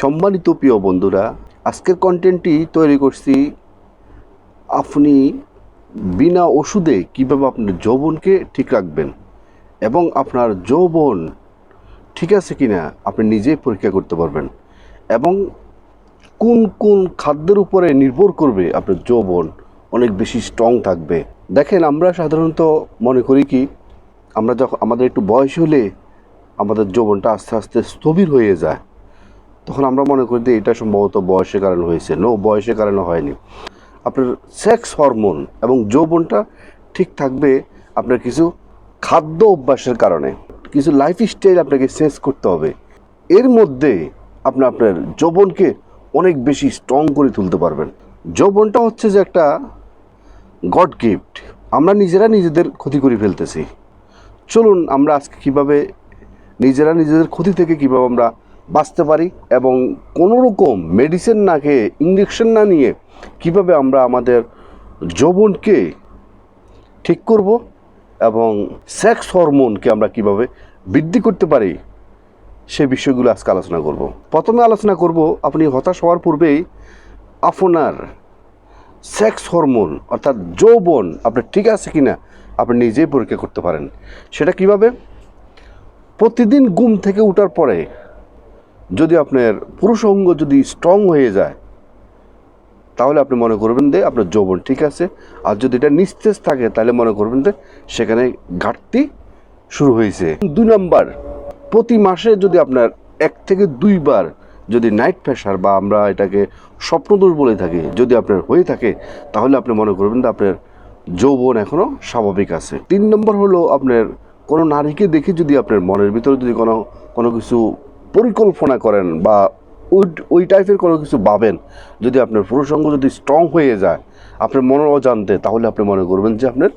সম্মানিত প্রিয় বন্ধুরা, আজকের কন্টেন্টটি তৈরি করছি আপনি বিনা ওষুধে কীভাবে আপনার যৌবনকে ঠিক রাখবেন এবং আপনার যৌবন ঠিক আছে কিনা আপনি নিজেই পরীক্ষা করতে পারবেন এবং কোন কোন খাদ্যের উপরে নির্ভর করবে আপনার যৌবন অনেক বেশি স্ট্রং থাকবে। দেখেন, আমরা সাধারণত মনে করি কি, আমরা যখন আমাদের একটু বয়স হলে আমাদের যৌবনটা আস্তে আস্তে স্থবির হয়ে যায়। তখন আমরা মনে করি যে এটা সম্ভবত বয়সের কারণে হয়েছে। নো বয়সের কারণে হয়নি। আপনার সেক্স হরমোন এবং যৌবনটা ঠিক থাকবে আপনার কিছু খাদ্য অভ্যাসের কারণে। কিছু লাইফ স্টাইল আপনাকে চেঞ্জ করতে হবে। এর মধ্যে আপনি আপনার যৌবনকে অনেক বেশি স্ট্রং করে তুলতে পারবেন। যৌবনটা হচ্ছে যে একটা গড গিফট আমরা নিজেরা নিজেদের ক্ষতি করে ফেলতেছি। চলুন আমরা আজকে কীভাবে নিজেরা নিজেদের ক্ষতি থেকে কীভাবে আমরা বাঁচতে পারি এবং কোনো রকম মেডিসিন না খেয়ে ইঞ্জেকশন না নিয়ে কীভাবে আমরা আমাদের যৌবনকে ঠিক করব এবং সেক্স হরমোনকে আমরা কীভাবে বৃদ্ধি করতে পারি, সে বিষয়গুলো আজকে আলোচনা করব। প্রথমে আলোচনা করব, আপনি হতাশ হওয়ার পূর্বেই আপনার সেক্স হরমোন অর্থাৎ যৌবন আপনার ঠিক আছে কি না আপনি নিজেই পরীক্ষা করতে পারেন। সেটা কীভাবে? প্রতিদিন ঘুম থেকে ওঠার পরে যদি আপনার পুরুষ অঙ্গ যদি স্ট্রং হয়ে যায়, তাহলে আপনি মনে করবেন যে আপনার যৌবন ঠিক আছে। আর যদি এটা নিস্তেজ থাকে, তাহলে মনে করবেন যে সেখানে ঘাটতি শুরু হয়েছে। দুই নম্বর, প্রতি মাসে যদি আপনার এক থেকে দুইবার যদি নাইট প্রেশার বা আমরা এটাকে স্বপ্নদোষ বলে থাকি, যদি আপনার হয়ে থাকে, তাহলে আপনি মনে করবেন যে আপনার যৌবন এখনও স্বাভাবিক আছে। তিন নম্বর হলো আপনার কোনো নারীকে দেখে যদি আপনার মনের ভিতরে যদি কোনো কোনো কিছু পরিকল্পনা করেন বা ওই ওই টাইপের কোনো কিছু ভাবেন, যদি আপনার পুরুষঙ্গ যদি স্ট্রং হয়ে যায়, আপনার মনের অজান্তে, তাহলে আপনি মনে করবেন যে আপনার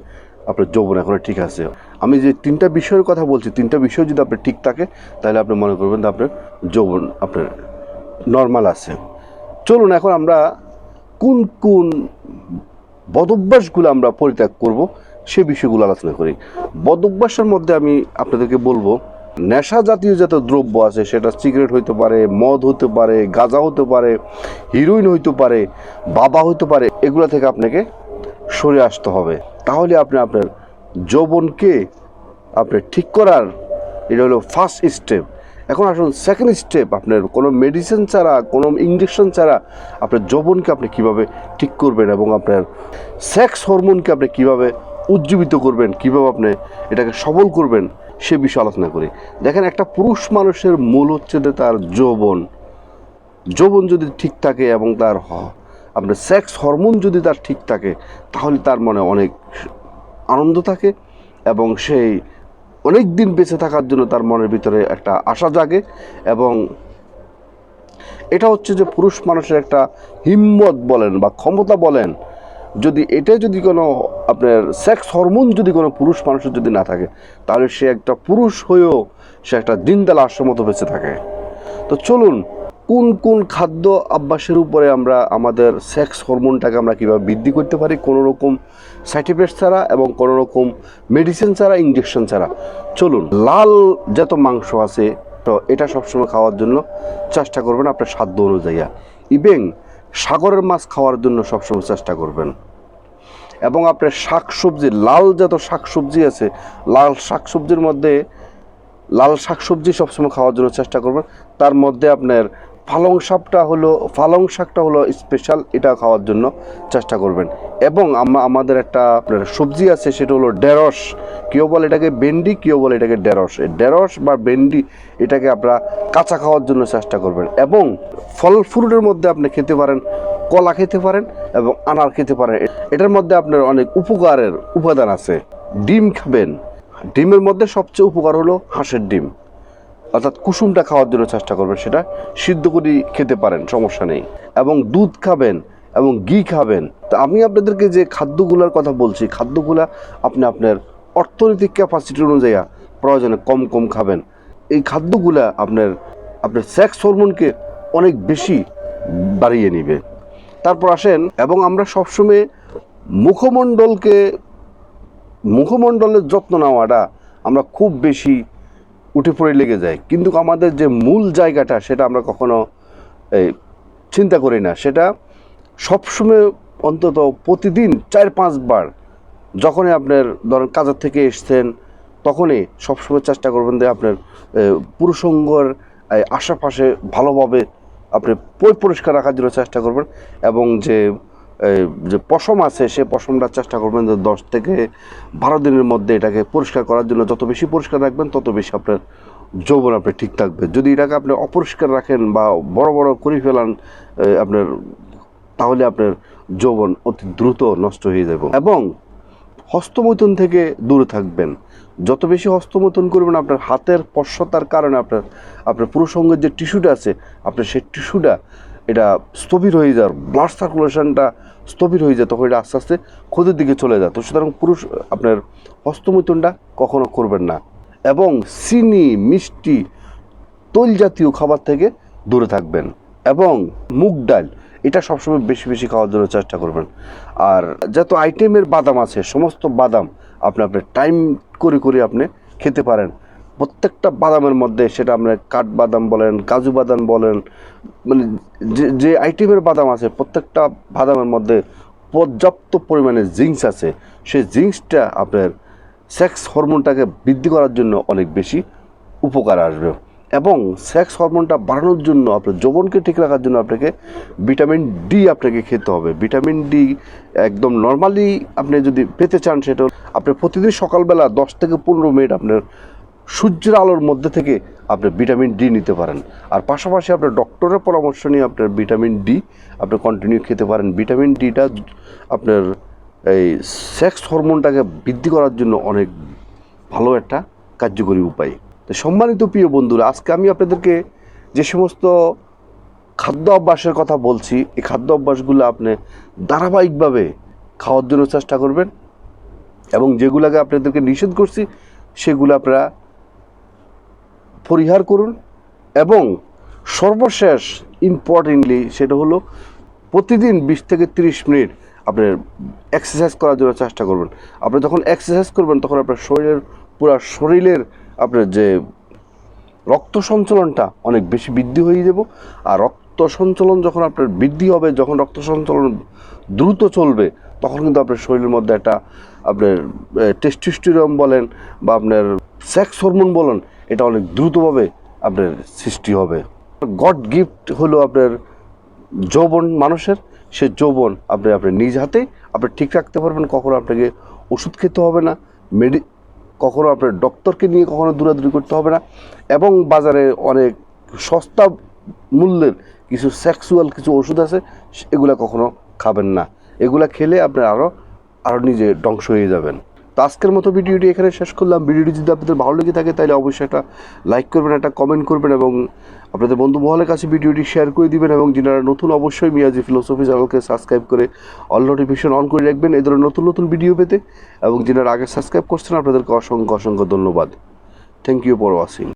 আপনার যৌবন এখনও ঠিক আছে। আমি যে তিনটা বিষয়ের কথা বলছি, তিনটা বিষয় যদি আপনার ঠিক থাকে, তাহলে আপনি মনে করবেন যে আপনার যৌবন আপনার নর্মাল আছে। চলুন এখন আমরা কোন কোন বদভ্যাসগুলো আমরা পরিত্যাগ করব, সে বিষয়গুলো আলোচনা করি। বদভ্যাসের মধ্যে আমি আপনাদেরকে বলব নেশা জাতীয় যত দ্রব্য আছে, সেটা সিগারেট হইতে পারে, মদ হতে পারে, গাঁজা হতে পারে হিরোইন হইতে পারে, বাবা হতে পারে, এগুলো থেকে আপনাকে সরে আসতে হবে। তাহলে আপনি আপনার যৌবনকে আপনি ঠিক করার, এটা হলো ফার্স্ট স্টেপ এখন আসুন সেকেন্ড স্টেপ আপনার কোনো মেডিসিন ছাড়া, কোনো ইঞ্জেকশন ছাড়া আপনার যৌবনকে আপনি কীভাবে ঠিক করবেন এবং আপনার সেক্স হরমোনকে আপনি কীভাবে উজ্জীবিত করবেন, কীভাবে আপনি এটাকে সবল করবেন সে বিষয়ে আলোচনা করি। দেখেন, একটা পুরুষ মানুষের মূল হচ্ছে যে তার যৌবন। যৌবন যদি ঠিক থাকে এবং তার আপনার সেক্স হরমোন যদি তার ঠিক থাকে, তাহলে তার মনে অনেক আনন্দ থাকে এবং সেই অনেক দিন বেঁচে থাকার জন্য তার মনের ভিতরে একটা আশা জাগে এবং এটা হচ্ছে যে পুরুষ মানুষের একটা হিম্মত বলেন বা ক্ষমতা বলেন যদি এটা যদি কোনো আপনার সেক্স হরমোন যদি কোনো পুরুষ মানুষের যদি না থাকে, তাহলে সে একটা পুরুষ হয়েও সে একটা দিনদাল আশ্রম বেঁচে থাকে। তো চলুন, কোন কোন খাদ্য অভ্যাসের উপরে আমরা আমাদের সেক্স হরমোনটাকে আমরা কীভাবে বৃদ্ধি করতে পারি, কোনো রকম সাইড ছাড়া এবং কোনো রকম মেডিসিন ছাড়া ইঞ্জেকশন ছাড়া? চলুন, লাল যত মাংস আছে, তো এটা সবসময় খাওয়ার জন্য চেষ্টা করবেন আপনার সাধ্য অনুযায়ী। ইবেং সাগরের মাছ খাওয়ার জন্য সবসময় চেষ্টা করবেন। এবং আপনার শাকসবজি, লাল যত শাকসবজি আছে, লাল শাকসবজির মধ্যে, লাল শাকসবজি সবসময় খাওয়ার জন্য চেষ্টা করবেন। তার মধ্যে আপনার পালং শাকটা হলো পালং শাকটা হলো স্পেশাল এটা খাওয়ার জন্য চেষ্টা করবেন। এবং আমরা আমাদের একটা সবজি আছে, সেটা হলো ঢেঁড়স। কেউ বলে এটাকে ভেন্ডি, কেউ বলে এটাকে ঢেঁড়স। ঢেঁড়স বা ভেন্ডি এটাকে আপনারা কাঁচা খাওয়ার জন্য চেষ্টা করবেন। এবং ফল ফ্রুটের মধ্যে আপনি খেতে পারেন, কলা খেতে পারেন এবং আনার খেতে পারেন। এটার মধ্যে আপনার অনেক উপকারের উপাদান আছে। ডিম খাবেন। ডিমের মধ্যে সবচেয়ে উপকার হলো হাঁসের ডিম। অর্থাৎ কুসুমটা খাওয়ার জন্য চেষ্টা করবেন সেটা। সিদ্ধ করে খেতে পারেন, সমস্যা নেই। এবং দুধ খাবেন এবং ঘি খাবেন। তো আমি আপনাদেরকে যে খাদ্যগুলোর কথা বলছি, খাদ্যগুলা আপনি আপনার অর্থনৈতিক ক্যাপাসিটি অনুযায়ী প্রয়োজনে কম কম খাবেন। এই খাদ্যগুলা আপনার আপনার সেক্স হরমোনকে অনেক বেশি বাড়িয়ে নেবে। তারপর আসেন, এবং আমরা সবসময় মুখমণ্ডলকে, মুখমণ্ডলের যত্ন নেওয়াটা আমরা খুব বেশি উঠে পড়ে লেগে যায়। কিন্তু আমাদের যে মূল জায়গাটা, সেটা আমরা কখনো, এই, চিন্তা করি না। সেটা সবসময় অন্তত প্রতিদিন চার পাঁচবার যখনই আপনার ধরেন কাজের থেকে এসছেন, তখনই সবসময় চেষ্টা করবেন যে আপনার পুরুষঙ্গর আশেপাশে ভালোভাবে আপনি পরিষ্কার রাখার জন্য চেষ্টা করবেন এবং যে যে পশম আছে, সে পশমটা চেষ্টা করবেন যে দশ থেকে বারো দিনের মধ্যে এটাকে পরিষ্কার করার জন্য যত বেশি পরিষ্কার রাখবেন, তত বেশি আপনার যৌবন আপনি ঠিক থাকবে। যদি এটাকে আপনি অপরিষ্কার রাখেন বা বড় বড় করে ফেলান আপনার, তাহলে আপনার যৌবন অতি দ্রুত নষ্ট হয়ে যাবে এবং হস্তমৈথুন থেকে দূরে থাকবেন। যত বেশি হস্তমৈথুন করবেন, আপনার হাতের পশ্চতার কারণে আপনার আপনার পুরুষঙ্গের যে টিস্যুটা আছে, আপনার সেই টিস্যুটা এটা স্থবির হয়ে যাওয়ার ব্লাড সার্কুলেশনটা স্থবির হয়ে যায়, তখন এটা আস্তে আস্তে ক্ষতির দিকে চলে যায়। তো সুতরাং পুরুষ, আপনার হস্তমৈথুনটা কখনো করবেন না এবং চিনি, মিষ্টি তৈল জাতীয় খাবার থেকে দূরে থাকবেন এবং মুগ ডাল, এটা সবসময় বেশি বেশি খাওয়ার জন্য চেষ্টা করবেন। আর যত আইটেমের বাদাম আছে, সমস্ত বাদাম আপনি আপনার টাইম করে করে আপনি খেতে পারেন। প্রত্যেকটা বাদামের মধ্যে সেটা আপনার কাঠবাদাম বলেন, কাজু বাদাম বলেন মানে যে যে আইটেমের বাদাম আছে, প্রত্যেকটা বাদামের মধ্যে পর্যাপ্ত পরিমাণে জিঙ্কস আছে। সেই জিঙ্কসটা আপনার সেক্স হরমোনটাকে বৃদ্ধি করার জন্য অনেক বেশি উপকার আসবে। এবং সেক্স হরমোনটা বাড়ানোর জন্য আপনার যৌবনকে ঠিক রাখার জন্য আপনাকে ভিটামিন ডি আপনাকে খেতে হবে। ভিটামিন ডি একদম নর্মালি আপনি যদি পেতে চান সেটা, আপনি প্রতিদিন সকালবেলা দশ থেকে পনেরো মিনিট আপনার সূর্যের আলোর মধ্যে থেকে আপনি ভিটামিন ডি নিতে পারেন। আর পাশাপাশি আপনার ডক্টরের পরামর্শ নিয়ে আপনার ভিটামিন ডি, আপনি কন্টিনিউ খেতে পারেন। ভিটামিন ডিটা আপনার এই সেক্স হরমোনটাকে বৃদ্ধি করার জন্য অনেক ভালো একটা কার্যকরী উপায়। তো সম্মানিত প্রিয় বন্ধুরা, আজকে আমি আপনাদেরকে যে সমস্ত খাদ্য অভ্যাসের কথা বলছি, এই খাদ্য অভ্যাসগুলো আপনি ধারাবাহিকভাবে খাওয়ার জন্য চেষ্টা করবেন এবং যেগুলোকে আপনাদেরকে নিষেধ করছি, সেগুলো আপনারা পরিহার করুন এবং সর্বশেষ ইম্পর্টেন্টলি সেটা হলো প্রতিদিন বিশ থেকে তিরিশ মিনিট আপনার এক্সারসাইজ করার জন্য চেষ্টা করবেন। আপনি যখন এক্সারসাইজ করবেন, তখন আপনার শরীরের, পুরো শরীরের আপনার যে রক্ত সঞ্চালনটা অনেক বেশি বৃদ্ধি হয়ে যাব। আর রক্ত সঞ্চালন যখন আপনার বৃদ্ধি হবে, যখন রক্ত সঞ্চালন দ্রুত চলবে, তখন কিন্তু আপনার শরীরের মধ্যে একটা আপনার টেস্টিস্টিরম বলেন বা আপনার সেক্স হরমোন বলেন এটা অনেক দ্রুতভাবে আপনার সৃষ্টি হবে। গড গিফট হলো আপনার যৌবন মানুষের। সে যৌবন আপনি আপনি নিজ হাতে, আপনি ঠিক রাখতে পারবেন, কখনো আপনাকে ওষুধ খেতে হবে না, মেডি, কখনো আপনার ডক্টরকে নিয়ে কখনো দূরাদূরি করতে হবে না। এবং বাজারে অনেক সস্তা মূল্যের কিছু সেক্সুয়াল কিছু ওষুধ আছে, এগুলা কখনো খাবেন না। এগুলা খেলে আপনার আরও আরও নিজে ধ্বংস হয়ে যাবেন। তো আজকের মতো ভিডিওটি এখানে শেষ করলাম। ভিডিওটি যদি আপনাদের ভালো লেগে থাকে, তাহলে অবশ্যই একটা লাইক করবেন, একটা কমেন্ট করবেন এবং আপনাদের বন্ধু মহলের কাছে ভিডিওটি শেয়ার করে দিবেন এবং যারা নতুন, অবশ্যই মিয়াজি ফিলোসফি চ্যানেলকে সাবস্ক্রাইব করে অল নোটিফিকেশন অন করে রাখবেন এই ধরনের নতুন নতুন ভিডিও পেতে এবং যারা আগে সাবস্ক্রাইব করছেন, আপনাদেরকে অসংখ্য অসংখ্য ধন্যবাদ। Thank you for watching